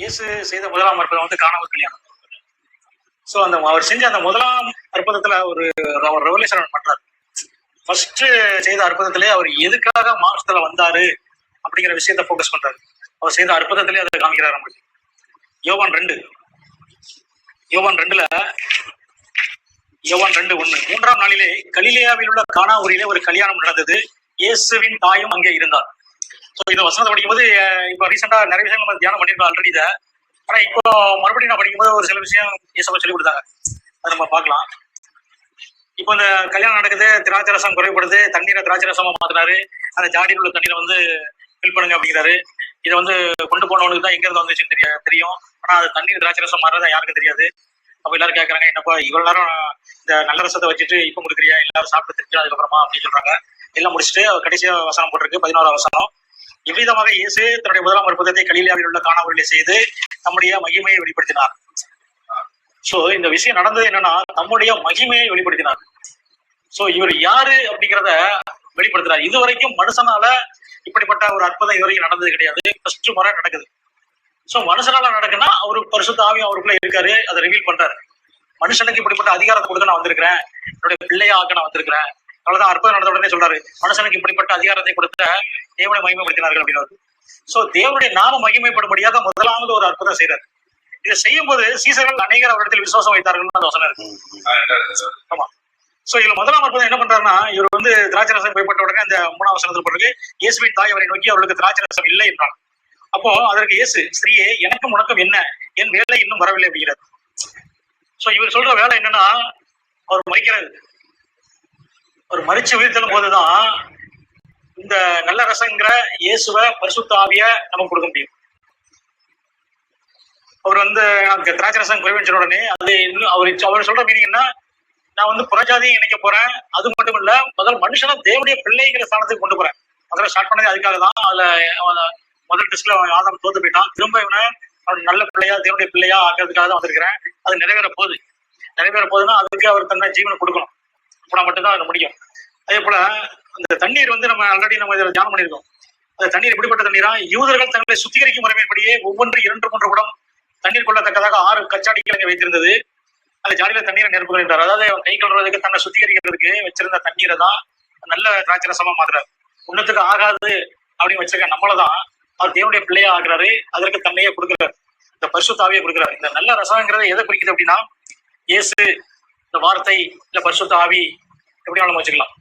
இயேசு செய்த முதலாம் அற்புதம் வந்து காணாமல் கல்யாணம். ஸோ அந்த அவர் செஞ்ச அந்த முதலாம் அற்புதத்துல ஒரு அவர் ரெவல்யூஷன் பண்றாரு. ஃபர்ஸ்ட் செய்த அற்புதத்திலே அவர் எதுக்காக மார்க்ஸ்ல வந்தாரு அப்படிங்கிற விஷயத்த ஃபோக்கஸ் பண்றாரு. அவர் செய்த அற்புதத்திலே அதை காமிக்கிறார் நம்மளுக்கு. யோவான் ரெண்டு. யோவான் ரெண்டுல யோவான் ரெண்டு ஒண்ணு. மூன்றாம் நாளிலே கலிலேயாவில் உள்ள கானா ஊரிலே ஒரு கல்யாணம் நடந்தது. இயேசுவின் தாயும் அங்கே இருந்தார். ஸோ இந்த வசனத்தை படிக்கும்போது இப்போ ரீசெண்டா நிறைய விஷயம் நம்ம தியானம் பண்ணியிருக்கோம் ஆல்ரெடி இதை. ஆனா இப்போ மறுபடியும் நான் படிக்கும்போது ஒரு சில விஷயம் இயேசப்பா சொல்லி கொடுத்தாங்க. அதை நம்ம பார்க்கலாம். இப்போ இந்த கல்யாணம் நடக்குது திராட்சை ரசம் குறைப்படுது தண்ணீரை திராட்சை ரசமா மாத்தினாரு. அந்த ஜாடியில் உள்ள தண்ணீரை வந்து ஃபில் பண்ணுங்க அப்படிங்கிறாரு. இதை வந்து கொண்டு போனவனுக்கு தான் எங்க இருந்து வந்துச்சுன்னு தெரிய தெரியும். ஆனா அது தண்ணீர் திராட்சை ரசம் மாறுறது யாருக்கும் தெரியாது. அப்போ எல்லாரும் கேட்கறாங்க என்னப்பா இவ்வளோ நேரம் இந்த நல்ல ரசத்தை வச்சுட்டு இப்போ கொடுக்குறியா? எல்லாரும் சாப்பிட்டு திருச்சியா அதுக்கப்புறமா அப்படின்னு சொல்றாங்க. எல்லாம் முடிச்சுட்டு கடைசியாக வசனம் போட்டிருக்கு பதினோரா வசனம். இவ்விதமாக இயேசு தன்னுடைய முதலாம் அற்புதத்தை கலிலியாவில் உள்ள காணவர்களை செய்து நம்முடைய மகிமையை வெளிப்படுத்தினார். சோ இந்த விஷயம் நடந்தது என்னன்னா தம்முடைய மகிமையை வெளிப்படுத்தினார். சோ இவர் யாரு அப்படிங்கிறத வெளிப்படுத்துறாரு இது வரைக்கும் மனுஷனால இப்படிப்பட்ட ஒரு அற்புதம் இது வரைக்கும் நடந்தது கிடையாது. ஃபர்ஸ்ட் முறை நடக்குது. சோ மனுஷனால நடக்குன்னா அவரு பரிசுத்த ஆவியும் அவருக்குள்ள இருக்காரு. அதை ரிவீல் பண்றாரு. மனுஷனுக்கு இப்படிப்பட்ட அதிகாரத்தை கொடுக்க நான் வந்திருக்கிறேன். என்னுடைய பிள்ளையாக நான் வந்திருக்கிறேன். அவ்வளவுதான் அற்புதம் நடந்த உடனே சொல்றாரு மனுஷனுக்கு இப்படிப்பட்ட அதிகாரத்தை கொடுத்த தேவனை மகிமைப்படுத்தினார்கள் அப்படின்னு சோ தேவனுடைய நாம மகிமைப்படும்படியாக முதலாவது ஒரு அற்புதம் செய்யறாரு இதை செய்யும் போது சீசர்கள் அநேகர் அவரிடத்தில் விசுவாசம் வைத்தார்கள் வசனம் இருக்கு. ஆமா. சோ இதுல முதலாம் அற்புதம் என்ன பண்றாருன்னா இவர் வந்து திராட்சை ரசம் பயப்பட்ட உடனே அந்த மூணாம் வசனத்தில் பிறகு இயேசுவின் தாய் அவரை நோக்கி அவர்களுக்கு திராட்சை ரசம் இல்லை என்றார். அப்போ அதற்கு இயேசு ஸ்திரீயே எனக்கும் உனக்கும் என்ன? என் வேலை இன்னும் வரவில்லை அப்படிங்கிறார். சோ இவர் சொல்ற வேலை என்னன்னா அவர் மறிக்கிறாரு அவர் மறிச்சு உயிர்த்தெழும் போதுதான் இந்த நல்ல ரசங்கிற இயேசுவ பரிசுத்த ஆவிய நமக்கு கொடுக்க முடியும். அவர் வந்து எனக்கு திராட்சை ரசம் குறைவன் சொன்ன உடனே அது இன்னும் அவர் அவர் சொல்ற மீனிங் என்ன? நான் வந்து புறஜாதியை இணைக்க போறேன். அது மட்டும் இல்ல முதல் மனுஷனை தேவனுடைய பிள்ளைங்கிற ஸ்தானத்துக்கு கொண்டு போறேன். முதல்ல ஸ்டார்ட் பண்ணது அதுக்காக தான். அதுல அவன் முதல் டெஸ்ட்ல அவன் ஆதாம் தோத்து போயிட்டான். திரும்ப இவனை அவன் நல்ல பிள்ளையா தேவனுடைய பிள்ளையா ஆக்கிறதுக்காக தான் வந்திருக்கிறேன். அது நிறைவேற போகுது. நிறைவேற போகுதுன்னா அதுக்கு அவர் தன்னை ஜீவனை கொடுக்கணும். போனால் மட்டும்தான் அது முடியும். அதே போல அந்த தண்ணீர் வந்து நம்ம ஆல்ரெடி நம்ம இதில் தியானம் பண்ணியிருக்கோம். அந்த தண்ணீர் எப்படிப்பட்ட தண்ணீரா? யூதர்கள் தங்களை சுத்திகரிக்கும் முறைமைப்படியே ஒவ்வொன்று இரண்டு மூன்று குடம் தண்ணீர் கொள்ளத்தக்கதாக ஆறு கச்சாடிகள் அங்கே வைத்திருந்தது. அந்த ஜாடியில தண்ணீரை நிரப்புகள் என்றார். அதாவது அவன் கை கழுவுறதுக்கு தன்னை சுத்திகரிக்கிறதுக்கு வச்சிருந்த தண்ணீரை தான் நல்ல திராட்சை ரசமா மாத்துறாரு. உன்னத்துக்கு ஆகாது அப்படின்னு வச்சிருக்க நம்மளதான் அவர் தேவனுடைய பிள்ளையா ஆகிறாரு அதற்கு தன்னையே கொடுக்குறாரு. இந்த பரிசுத்தாவியை கொடுக்குறாரு. இந்த நல்ல ரசங்கிறத எதை குறிக்குது அப்படின்னா இயேசு இந்த வார்த்தை இல்ல பரிசுத்த ஆவி எப்படி நம்ம வச்சுக்கலாம்.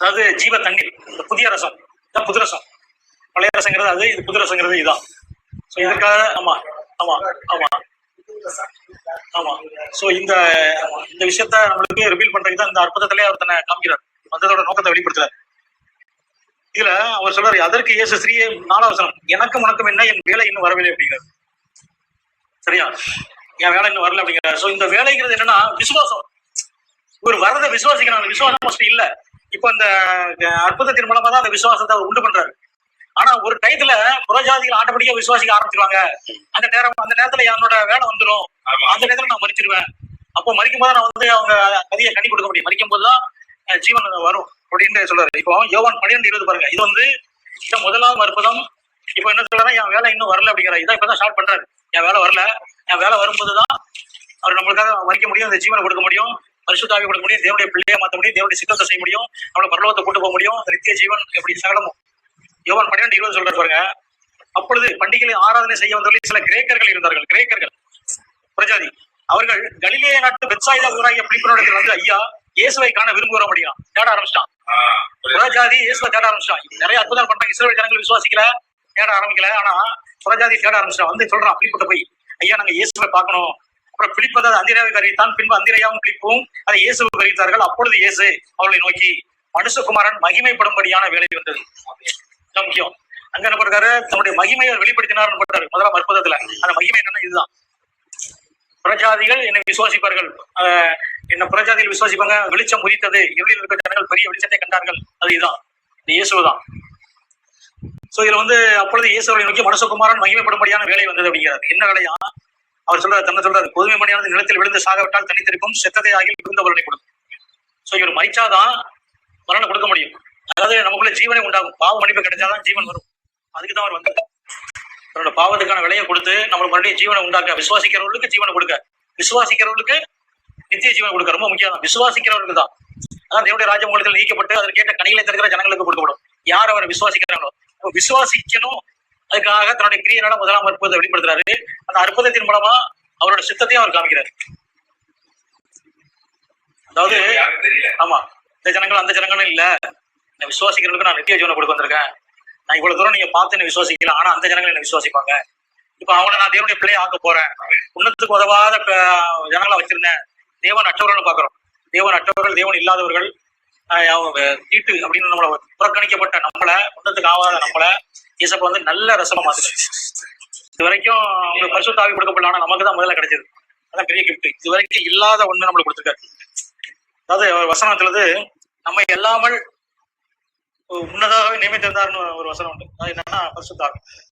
அதாவது ஜீவ தண்ணீர் இந்த புதிய ரசம் இதான் புது ரசம். பழைய ரசங்கிறது அது இது புது ரசங்கிறது இதுதான் ஸோ இதுக்காக ஆமா ஆமா ஆமா. ஆமா. சோ இந்த இந்த விஷயத்த நம்மளுக்கு ரிவீல் பண்றதுக்கு தான் இந்த அற்புதத்திலே அவர் தன்னை காமிக்கிறார். வந்ததோட நோக்கத்தை வெளிப்படுத்துறாரு. இதுல அவர் சொல்றாரு அதற்கு இயேசு ஸ்ரீயே நாலாவசனம் எனக்கும் உனக்கும் என்ன? என் வேலை இன்னும் வரவில்லை அப்படிங்கிறது சரியா? என் வேலை இன்னும் வரல அப்படிங்கிறார். சோ இந்த வேலைங்கிறது என்னன்னா விசுவாசம். ஒரு வரதை விசுவாசிக்கணும் அந்த விசுவாசம் மோஸ்ட்லி இல்ல. இப்ப இந்த அற்புதத்தின் மூலமா தான் அந்த விசுவாசத்தை அவர் உண்டு பண்றாரு. ஆனா ஒரு டயத்துல புறஜாதிகள் ஆட்டோமேட்டிக்கா விசுவாசிக்க ஆரம்பிச்சிருவாங்க. அந்த நேரம் அந்த நேரத்துல என்னோட வேலை வந்துரும். அந்த நேரத்துல நான் மறிச்சிருவேன் அப்போ மறிக்கும் போது நான் வந்து அவங்க கதியை கண்ணி கொடுக்க முடியும். மறிக்கும் போதுதான் ஜீவன் வரும் அப்படின்னு சொல்றாரு. இப்போ யோவான் பன்னிரெண்டு இருபது பாருங்க. இது வந்து முதலாவது அற்புதம். இப்போ என்ன சொல்றாரு? என் வேலை இன்னும் வரல அப்படிங்கிறார். இதான் இப்பதான் ஸ்டார்ட் பண்றாரு. என் வேலை வரல. என் வேலை வரும்போதுதான் அவர் நம்மளுக்காக மறிக்க முடியும் இந்த ஜீவனை கொடுக்க முடியும் பரிசுத்தாவி கொடுக்க முடியும் தேவனுடைய பிள்ளையை மாத்த முடியும் தேவனுடைய சித்தத்தை செய்ய முடியும் நம்மளை பரலோகத்தை கொண்டு போக முடியும். நித்திய ஜீவன் எப்படி சகலமும். யோவான் பன்னிரெண்டு இருபது சொல்றாரு பாருங்க. அப்பொழுது பண்டிகைகளை ஆராதனை செய்ய வந்தவர்கள் சில கிரேக்கர்கள் இருந்தார்கள். கிரேக்கர்கள். பிரஜாதி. அவர்கள் கலிலேய நாட்டு வெப்சாயுதா ஊராகிய பிலிப்பினோடத்தில் வந்து ஐயா இயேசுவை காண விரும்புகிற முடியும் தேட ஆரம்பிச்சிட்டான். புறஜாதி இயேசுவை தேட ஆரம்பிச்சிட்டான். நிறைய அற்புதம் பண்றாங்க. இஸ்ரேல் ஜனங்கள் விசுவாசிக்கல தேட ஆரம்பிக்கல. ஆனா புறஜாதி தேட ஆரம்பிச்சிட்டான். வந்து சொல்றான் பிலிப்பிட்ட போய் ஐயா நாங்க இயேசுவை பார்க்கணும். அப்புறம் பிடிப்பது அந்திரையாவுக்கு அறிவித்தான் பின்பு அந்திரையாவும் பிலிப்பும் அதை இயேசுவுக்கு அறிவித்தார்கள் அப்பொழுது இயேசு அவளை நோக்கி மனுஷகுமாரன் மகிமைப்படும்படியான வேலை வந்தது. முக்கியம். அங்க என்ன பண்றாரு தன்னுடைய மகிமையை வெளிப்படுத்தினார்னு பண்றாரு முதலாம் அற்புதத்துல. அந்த மகிமை என்னன்னா இதுதான். புறஜாதிகள் என்னை விசுவாசிப்பார்கள். ஆஹ் என்ன புறஜாதிகள் விசுவாசிப்பாங்க? வெளிச்சம் உதித்தது. இருளில் இருக்கிற ஜனங்கள் பெரிய வெளிச்சத்தை கண்டார்கள். அது இதுதான். இந்த இயேசுதான். சோ இதுல வந்து அப்பொழுது இயேசுவை நோக்கி மனசுகுமாரன் மகிமைப்படும்படியான வேலை வந்தது அப்படிங்கிறார். என்ன வேலையா? அவர் சொல்றாரு தன்னை சொல்றாரு புதுமை மணியானது நிலத்தில் விழுந்து சாகவிட்டால் தனித்திருக்கும் செத்ததை ஆகி விழுந்த பலனை கொடுக்கும் சோ இவர் மறிச்சாதான் பலனை கொடுக்க முடியும். அதாவது நமக்குள்ள ஜீவனை உண்டாகும். பாவ மன்னிப்பு கிடைச்சாதான் ஜீவன் வரும். அதுக்கு தான் அவர் வந்தார். அவரோட பாவத்துக்கான விலையை கொடுத்து நம்மளுக்கு மறுபடியும் ஜீவனை உண்டாக்க விசுவாசிக்கிறவர்களுக்கு ஜீவனை கொடுக்க. விசுவாசிக்கிறவர்களுக்கு நித்திய ஜீவன் கொடுக்க ரொம்ப முக்கியம். தான் விசுவாசிக்கிறவர்களுக்கு தான். அதான் தேவடைய ராஜ்ய நீக்கப்பட்டு அதற்கு கேட்ட கனிகளை தருகிற ஜனங்களுக்கு கொடுக்கப்படும். யார் அவரை விசுவாசிக்கிறாங்களோ? விசுவாசிக்கணும். அதுக்காக தன்னுடைய கிரியனால முதலாம் அற்புதத்தை வெளிப்படுத்துறாரு. அந்த அற்புதத்தின் மூலமா அவரோட சித்தத்தையும் அவர் காமிக்கிறார். அதாவது ஆமா இந்த ஜனங்கள் அந்த ஜனங்களும் இல்ல. என்ன விசுவாசிக்கிறவங்களுக்கு நான் நித்திய ஜீவனை கொடுக்க வந்திருக்கேன். நான் இவ்வளவு தூரம் நீங்க பார்த்து என்ன விசுவாசிக்கல ஆனா அந்த ஜனங்கள் என்ன விசுவாசிப்பாங்க. இப்ப அவங்கள நான் தேவனுடைய பிள்ளையை ஆக்க போறேன். உன்னத்துக்கு உதவாத ஜனங்களை வச்சிருந்தேன். தேவன் அற்றவர்கள் பாக்குறோம் தேவன் அற்றவர்கள் தேவன் இல்லாதவர்கள் தீட்டு அப்படின்னு நம்மள புறக்கணிக்கப்பட்ட நம்மள உன்னத்துக்கு ஆகாத நம்மள இயேசப்ப வந்து நல்ல ரசமா மாத்துது இது வரைக்கும் அவங்களுக்கு பரிசுத்த ஆவி கொடுக்கப்படல ஆனா நமக்கு தான் முதல்ல கிடைச்சது. அதான் பெரிய கிஃப்ட் இது வரைக்கும் இல்லாத ஒண்ணு நம்மளுக்கு கொடுத்துருக்காரு. அதாவது வசனத்துலது நம்ம எல்லாமல் முன்னதாகவே நியமித்திருந்தார்னு ஒரு வசனம் உண்டு. அது என்னன்னா பரிசுத்த